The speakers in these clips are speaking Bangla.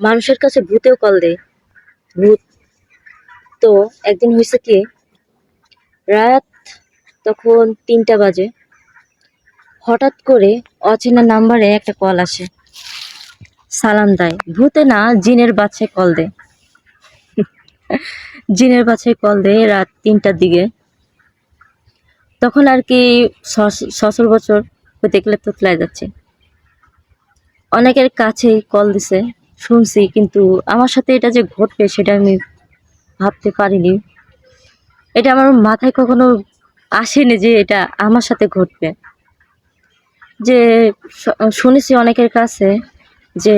মানুষের কাছে ভূতেও কল দেয়। ভূত তো একদিন হয়েছে কি, রাত তখন তিনটা বাজে। হঠাৎ করে অচেনা নাম্বারে একটা কল আসে। সালাম দেয়। ভূতে না জিনের বাচ্চায় কল দেয়। জিনের বাচ্চায় কল দেয় রাত তিনটার দিকে। তখন আর কি শ্বশুর বছর দেখলে তোতলায় যাচ্ছে। অনেকের কাছেই কল দিছে। শুনছি, কিন্তু আমার সাথে এটা যে ঘটবে সেটা আমি ভাবতে পারিনি। এটা আমার মাথায় কখনো আসেনি যে এটা আমার সাথে ঘটবে। যে শুনেছি অনেকের কাছে যে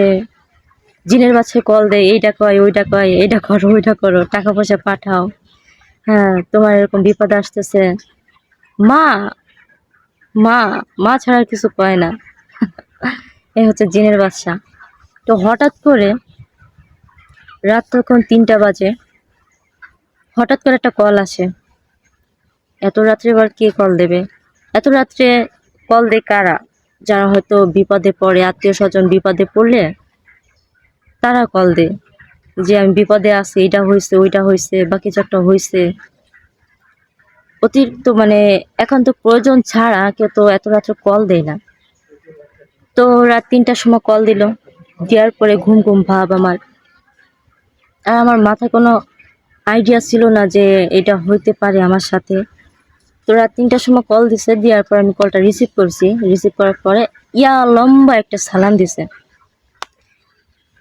জিনের বাচ্চায় কল দেয়, এইটা কয়, ওইটা কয়, এইটা করো, ওইটা করো, টাকা পয়সা পাঠাও। হ্যাঁ তোমার এরকম বিপদ আসতেছে। মা মা মা ছাড়া কিছু কয় না। এই হচ্ছে জিনের বাচ্চা। তো হঠাৎ করে রাত তখন তিনটা বাজে। হঠাৎ করে একটা কল আসে। এত রাত্রে আবার কে কল দেবে? এত রাত্রে কল দেয় কারা? যারা হয়তো বিপদে পড়ে, আত্মীয় স্বজন বিপদে পড়লে তারা কল দেয়। যে আমি বিপদে আছি এটা হয়েছে ওইটা হয়েছে বা কিছু একটা হয়েছে অতিরিক্ত মানে এখন তো প্রয়োজন ছাড়া কেউ তো এত রাত্রে কল দেয় না। তো রাত তিনটার সময় কল দিল। দেওয়ার পরে ঘুম ঘুম ভাব আমার। আর আমার মাথায় কোনো আইডিয়া ছিল না যে এটা হইতে পারে আমার সাথে। তো রাত তিনটার সময় কল দিছে, দেওয়ার পর আমি কলটা রিসিভ করছি। রিসিভ করার পরে ইয়া লম্বা একটা সালাম দিছে।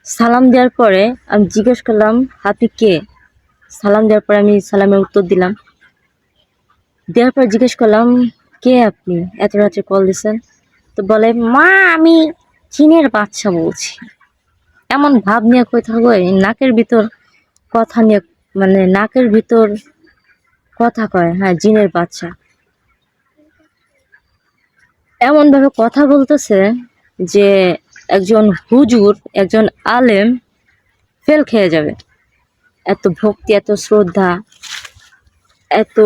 সালাম দেওয়ার পরে আমি জিজ্ঞেস করলাম, আপনি কে? সালাম দেওয়ার পরে আমি সালামের উত্তর দিলাম। দেওয়ার পর জিজ্ঞেস করলাম, কে আপনি? এত রাত্রে কল দিছেন। তো বলে, মা, আমি চীনের বাচ্চা বলছি। এমন ভাব নিয়ে কই এই নাকের ভিতর কথা নিয়ে মানে নাকের ভিতর কথা কয় হ্যাঁ জিনের বাচ্চা এমন ভাবে কথা বলতেছে যে একজন হুজুর, একজন আলেম ফেল খেয়ে যাবে। এত ভক্তি, এত শ্রদ্ধা, এত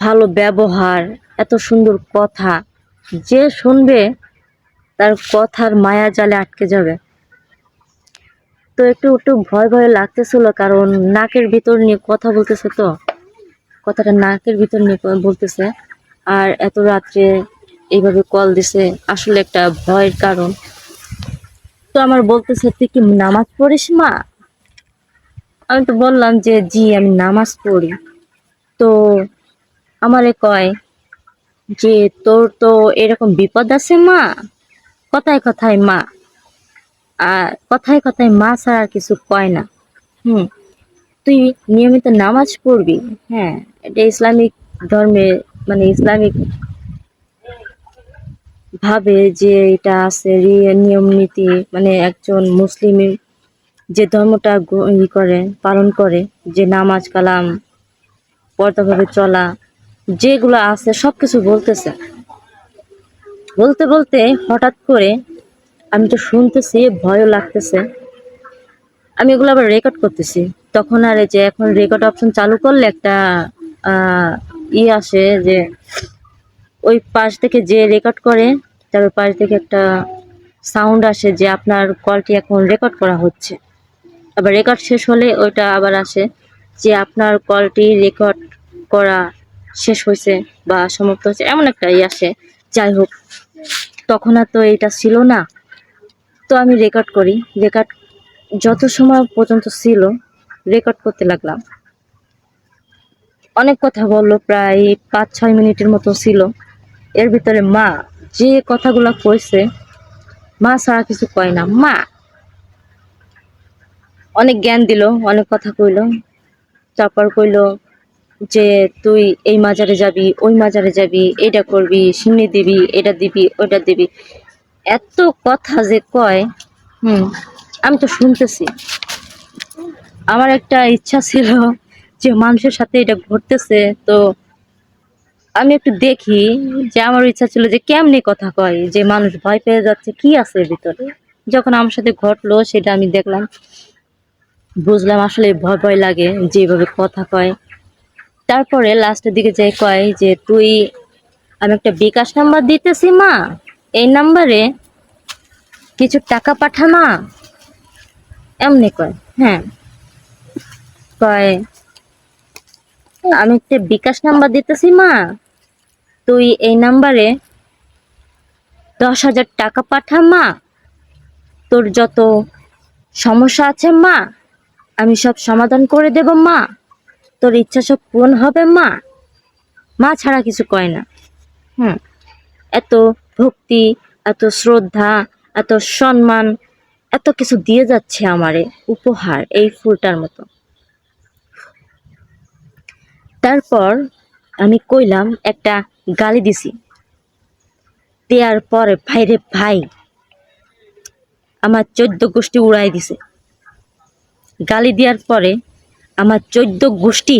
ভালো ব্যবহার, এত সুন্দর কথা। যে শুনবে তার কথার মায়া জালে আটকে যাবে। তো একটু একটু ভয় ভয় লাগতেছিল, কারণ নাকের ভিতর নিয়ে কথা বলতেছে তো। কথাটা নাকের ভিতর নিয়ে বলতেছে। আর এত রাত্রে এইভাবে কল দিছে, আসলে একটা ভয়ের কারণ। তো আমার বলতেছে, তুই কি নামাজ পড়িস মা? আমি তো বললাম যে, জি, আমি নামাজ পড়ি। তো আমারে কয় যে, তোর তো এরকম বিপদ আছে মা? কথায় কথায় মা। আর কথায় কথায় মা ছাড়া আর কিছু কয় না। হুম, তুই নিয়মিত নামাজ পড়বি। হ্যাঁ এটা ইসলামিক ধর্মে মানে ইসলামিক ভাবে যে এটা আছে নিয়ম, নীতি মানে একজন মুসলিমের যে ধর্মটা ই করে, পালন করে, যে নামাজ, কালাম, পর্দাভাবে চলা, যেগুলো আছে সব কিছু বলতেছে। বলতে বলতে হঠাৎ করে আমি তো শুনতেছি, ভয়ও লাগতেছে। আমি এগুলো আবার রেকর্ড করতেছি। তখন আর যে এখন রেকর্ড অপশন চালু করলে একটা ই আসে যে ওই পাশ থেকে যে রেকর্ড করে, তার পাশ থেকে একটা সাউন্ড আসে যে আপনার কলটি এখন রেকর্ড করা হচ্ছে। আবার রেকর্ড শেষ হলে ওইটা আবার আসে যে আপনার কলটি রেকর্ড করা শেষ হয়েছে বা সমাপ্ত হয়েছে, এমন একটা ই আসে। যাই হোক তখন আর তো এটা ছিল না। তো আমি রেকর্ড করি। রেকর্ড যত সময় পর্যন্ত ছিল রেকর্ড করতে লাগলাম। অনেক কথা বলল, প্রায় পাঁচ ছয় মিনিটের মতো ছিল। এর ভিতরে মা যে কথাগুলো কইছে, মা ছাড়া কিছু কয় না। মা! অনেক জ্ঞান দিল, অনেক কথা কইলো। তারপর কইলো যে তুই এই মাজারে যাবি, ওই মাজারে যাবি, এটা করবি সিমনি দিবি, এটা দিবি, ওটা দিবি। এত কথা যে কয়, হুম, আমি তো শুনতেছি। আমার একটা ইচ্ছা ছিল যে মানুষের সাথে এটা ঘটতেছে, তো আমি একটু দেখি যে আমার ইচ্ছা ছিল যে কেমনি কথা কয়, যে মানুষ ভয় পেয়ে যাচ্ছে, কি আছে ভিতরে? যখন আমার সাথে ঘটলো, সেটা আমি দেখলাম। বুঝলাম আসলে ভয় ভয় লাগে যেভাবে কথা কয়। তারপরে লাস্টের দিকে যাই কয় যে, তুই, আমি একটা বিকাশ নাম্বার দিতেছি মা, এই নাম্বারে কিছু টাকা পাঠা মা এমনি কয় হ্যাঁ। কয়, আমি একটা বিকাশ নাম্বার দিতেছি মা, তুই এই নাম্বারে দশ হাজার টাকা পাঠা মা, তোর যত সমস্যা আছে মা, আমি সব সমাধান করে দেব মা। তোর ইচ্ছা সব পূরণ হবে, মা? মা ছাড়া কিছু কয় না। হুম। এত ভক্তি, এত শ্রদ্ধা, এত সম্মান, এত কিছু দিয়ে যাচ্ছে আমারে উপহার এই ফুলটার মতো। তারপর আমি কইলাম, একটা গালি দিছি। দেওয়ার পরে ভাইরে ভাই, আমার চোদ্দ গোষ্ঠী উড়াই দিছে। গালি দেওয়ার পরে আমার চোদ্দ গোষ্ঠী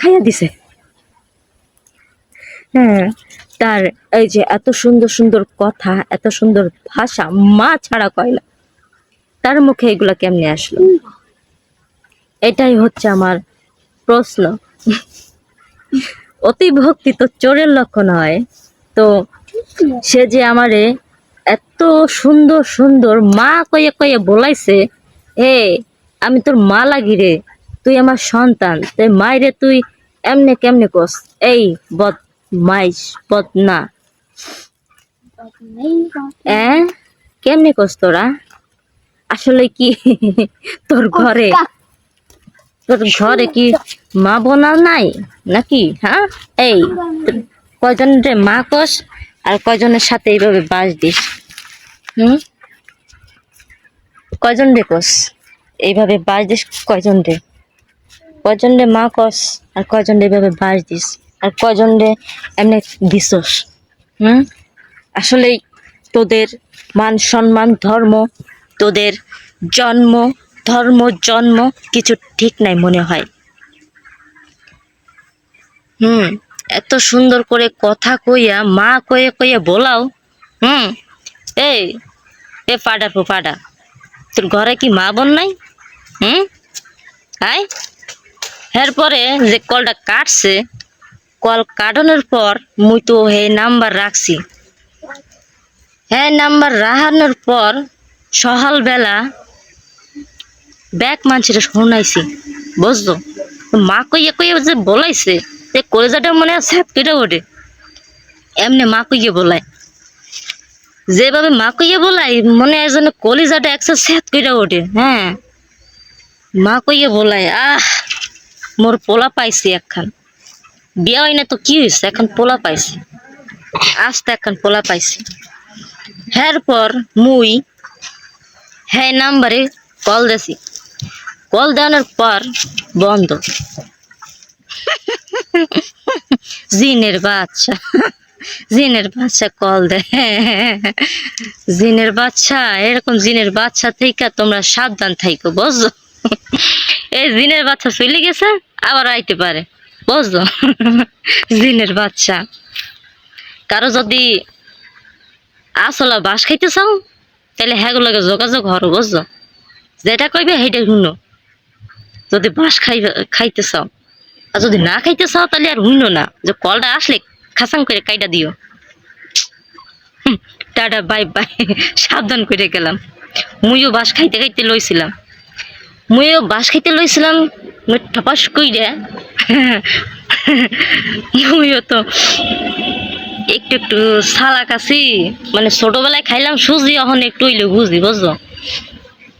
খাইয়া দিছে। হ্যাঁ তার এই যে এত সুন্দর সুন্দর কথা, এত সুন্দর ভাষা মা ছাড়া কয় না তার মুখে এগুলা কেমনে আসলো? এটাই হচ্ছে আমার প্রশ্ন। অতি ভক্তি তো চোরের লক্ষণ হয়। তো সে যে আমারে এত সুন্দর সুন্দর মা কয়ে কয়ে বলাইছে হে আমি তোর মা লাগি রে। তুই আমার সন্তান তাই মায়েরে তুই এমনে কেমনে কস এই বদ মাইস বদ না এ কেমনে কস তোরা? আসলে কি তোর ঘরে? তোর ঘরে কি মা বোনা নাই? নাকি হ্যাঁ? এই কয়জন রে মা কস আর কয়জনের সাথে এইভাবে বাস দিস? হুম? কয়জন রে কস এইভাবে বাস দিস কয়জন রে? কয়জন রে মা কস? আর কয়জন রে এইভাবে বাস দিস? আর কয়জন রে এমনি দিছস হুম? আসলেই তোদের মান সম্মান, ধর্ম, তোদের জন্ম, ধর্ম, জন্ম কিছু ঠিক নাই মনে হয়। হুম? এত সুন্দর করে কথা কইয়া, মা কয়ে কয়ে বলাও। হুম? এই, এ পাডা পো পাডা। তোর ঘরে কি মা বোন নাই? হুম? আয়। এরপরে যে কলটা কাটছে, কল কাটানোর পর মুই তো হে নাম্বার রাখছি। হ্যাঁ নাম্বার রাহানোর পর সকালবেলা ব্যাগ মানুষের শোনাইছি বুঝলো মা কইয়া কইয়া যে বলাইছে যে কলেজাটা মনে স্যাপ কেটে ওঠে। এমনি মা কইয়া বলায়। যেভাবে মা কইয়া বলাই মনে হয় যেন কলিজাটা একসাথে স্যাপ কেটে ওঠে হ্যাঁ। মা কইয়া বলাই আহ! মোর পোলা পাইছি একখান। বিয়া হয় না তো কি হয়েছে এখন পোলা পাইছি। আস্তে এখন পোলা পাইছি। হ্যার পর মুই হ্যাঁ নাম্বারে কল দেছি কল দেওয়ানোর পর বন্ধ। জিনের বাচ্চা। জিনের বাচ্চা কল দেয় জিনের বাচ্চা, এরকম জিনের বাচ্চা থেকে তোমরা সাবধান থাইকো, বুঝছ? এই জিনের বাচ্চা চলে গেছে, আবার আইতে পারে। বুঝছ? জিনের বাচ্চা। কারও যদি আসলে বাস খাইতে চাও, তাহলে হ্যাগুলোকে যোগাযোগ হরো বুঝছ? যেটা কইবে সেইটা শুনো। যদি বাস খাই খাইতে চাও। আর যদি না খাইতে চাও, তাহলে আর শুনো না। যে কলটা আসলে খাসাং করে কাইটা দিও। Tata, bye bye. সাবধান করে গেলাম। মুইও বাস খাইতে খাইতে লইছিলাম। মুইও বাস খাইতে লইছিলাম মুই ঠপাস মুইও তো একটু একটু সালাক আছি মানে ছোটবেলায় খাইলাম সুজি, এখন একটু হইলে বুঝি বুঝছ?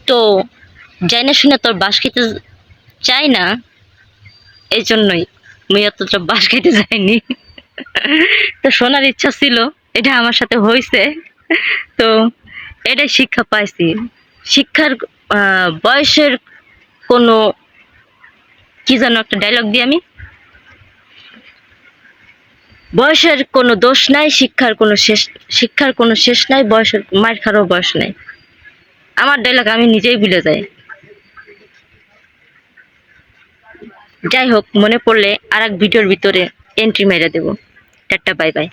তো যাই না শুনে তোর বাস খেতে চাই না, এই জন্যই মুই অতটা বাস খাইতে যাইনি। তো শোনার ইচ্ছা ছিল, এটা আমার সাথে হয়েছে তো এটাই শিক্ষা পাইছি। শিক্ষার বয়সের কোনো, কি যেন একটা ডায়লগ দিই আমি। বয়সের কোনো দোষ নাই, শিক্ষার কোনো শেষ, শিক্ষার কোনো শেষ নাই, বয়সের মার খারও বয়স নাই। আমার ডায়লগ আমি নিজেই ভুলে যাই। যাই হোক, মনে পড়লে আর এক ভিডিওর ভিতরে এন্ট্রি মেরে দেবো। Tata bye by